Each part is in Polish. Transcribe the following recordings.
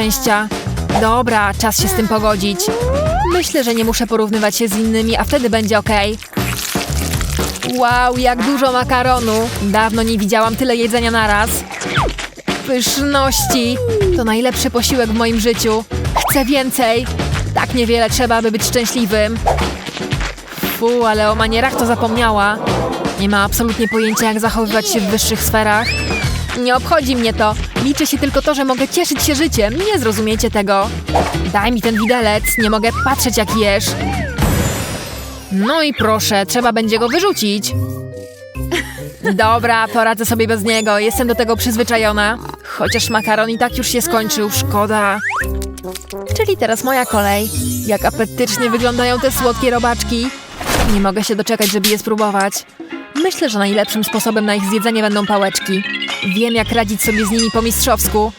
szczęścia. Dobra, czas się z tym pogodzić. Myślę, że nie muszę porównywać się z innymi, a wtedy będzie ok. Wow, jak dużo makaronu! Dawno nie widziałam tyle jedzenia naraz. Pyszności! To najlepszy posiłek w moim życiu. Chcę więcej! Tak niewiele trzeba, aby być szczęśliwym. Fu, ale o manierach to zapomniała. Nie ma absolutnie pojęcia, jak zachowywać się w wyższych sferach. Nie obchodzi mnie to. Liczy się tylko to, że mogę cieszyć się życiem. Nie zrozumiecie tego. Daj mi ten widelec. Nie mogę patrzeć, jak jesz. No i proszę, trzeba będzie go wyrzucić. Dobra, poradzę sobie bez niego. Jestem do tego przyzwyczajona. Chociaż makaron i tak już się skończył. Szkoda. Czyli teraz moja kolej. Jak apetycznie wyglądają te słodkie robaczki. Nie mogę się doczekać, żeby je spróbować. Myślę, że najlepszym sposobem na ich zjedzenie będą pałeczki. Wiem, jak radzić sobie z nimi po mistrzowsku.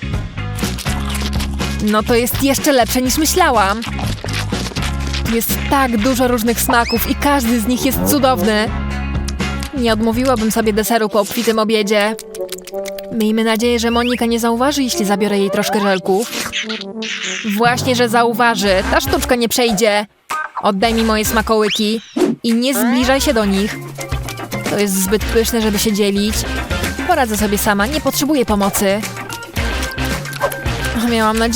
No to jest jeszcze lepsze niż myślałam. Jest tak dużo różnych smaków i każdy z nich jest cudowny. Nie odmówiłabym sobie deseru po obfitym obiedzie. Miejmy nadzieję, że Monika nie zauważy, jeśli zabiorę jej troszkę żelków. Właśnie, że zauważy. Ta sztuczka nie przejdzie. Oddaj mi moje smakołyki i nie zbliżaj się do nich. To jest zbyt pyszne, żeby się dzielić. Poradzę sobie sama, nie potrzebuję pomocy. Miałam nadzieję,